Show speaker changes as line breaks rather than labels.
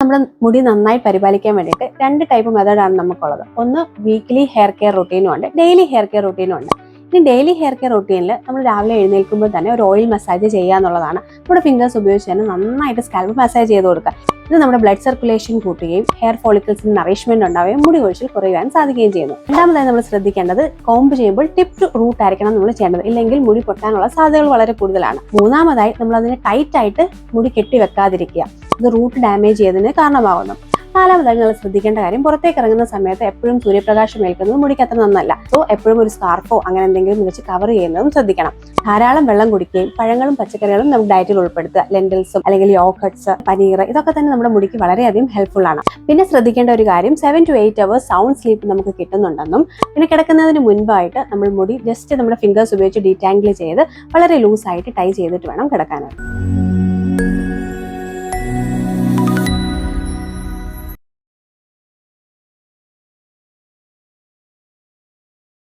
നമ്മൾ മുടി നന്നായി പരിപാലിക്കാൻ വേണ്ടിയിട്ട് രണ്ട് ടൈപ്പ് മെത്തേഡാണ് നമുക്കുള്ളത്. ഒന്ന് വീക്ക്ലി ഹെയർ കെയർ റുട്ടീനും ഉണ്ട്. ഡെയിലി ഹെയർ കെയർ റുട്ടീനും ഉണ്ട്. ഇനി ഡെയിലി ഹെയർ കെയർ റുട്ടീനിൽ നമ്മൾ രാവിലെ എഴുന്നേൽക്കുമ്പോൾ തന്നെ ഒരു ഓയിൽ മസാജ് ചെയ്യുക എന്നുള്ളതാണ്. നമ്മുടെ ഫിംഗേഴ്സ് ഉപയോഗിച്ച് തന്നെ നന്നായിട്ട് സ്കാൽപ്പ് മസാജ് ചെയ്ത് കൊടുക്കുക. ഇത് നമ്മുടെ ബ്ലഡ് സർക്കുലേഷൻ കൂട്ടുകയും ഹെയർ ഫോളിക്കിൾസിന് നറിഷ്മെന്റ് ഉണ്ടാവുകയും മുടി കൊഴിച്ചിൽ കുറയുവാൻ സാധിക്കുകയും ചെയ്യുന്നു. രണ്ടാമതായി നമ്മൾ ശ്രദ്ധിക്കേണ്ടത് കോംബ് ചെയ്യുമ്പോൾ ടിപ്പ് റൂട്ട് ആയിരിക്കണം നമ്മൾ ചെയ്യേണ്ടത്. ഇല്ലെങ്കിൽ മുടി പൊട്ടാനുള്ള സാധ്യതകൾ വളരെ കൂടുതലാണ്. മൂന്നാമതായി നമ്മൾ അതിനെ ടൈറ്റ് ആയിട്ട് മുടി കെട്ടി വെക്കാതിരിക്കുക ഇത് റൂട്ട് ഡാമേജ് ചെയ്തതിന് കാരണമാകുന്നു. നാലാമതായി നിങ്ങൾ ശ്രദ്ധിക്കേണ്ട കാര്യം പുറത്തേക്ക് ഇറങ്ങുന്ന സമയത്ത് എപ്പോഴും സൂര്യപ്രകാശം ഏൽക്കുന്നത് മുടിക്ക് അത്ര നന്നല്ല. സോ എപ്പോഴും ഒരു സ്കാർഫോ അങ്ങനെ എന്തെങ്കിലും വെച്ച് കവർ ചെയ്യുന്നതും ശ്രദ്ധിക്കണം. ധാരാളം വെള്ളം കുടിക്കുകയും പഴങ്ങളും പച്ചക്കറികളും നമുക്ക് ഡയറ്റിൽ ഉൾപ്പെടുത്തുക. ലെൻഡൽസും അല്ലെങ്കിൽ യോക്കട്സ് പനീർ ഇതൊക്കെ തന്നെ നമ്മുടെ മുടിക്ക് വളരെയധികം ഹെൽപ്ഫുൾ ആണ്. പിന്നെ ശ്രദ്ധിക്കേണ്ട ഒരു കാര്യം seven to eight hours sound sleep നമുക്ക് കിട്ടുന്നുണ്ടെന്നും പിന്നെ കിടക്കുന്നതിന് മുൻപായിട്ട് നമ്മൾ മുടി ജസ്റ്റ് നമ്മുടെ ഫിംഗേഴ്സ് ഉപയോഗിച്ച് ഡീറ്റാങ്കിൾ ചെയ്ത് വളരെ ലൂസായിട്ട് ടൈ ചെയ്തിട്ട് വേണം കിടക്കാനായിട്ട്.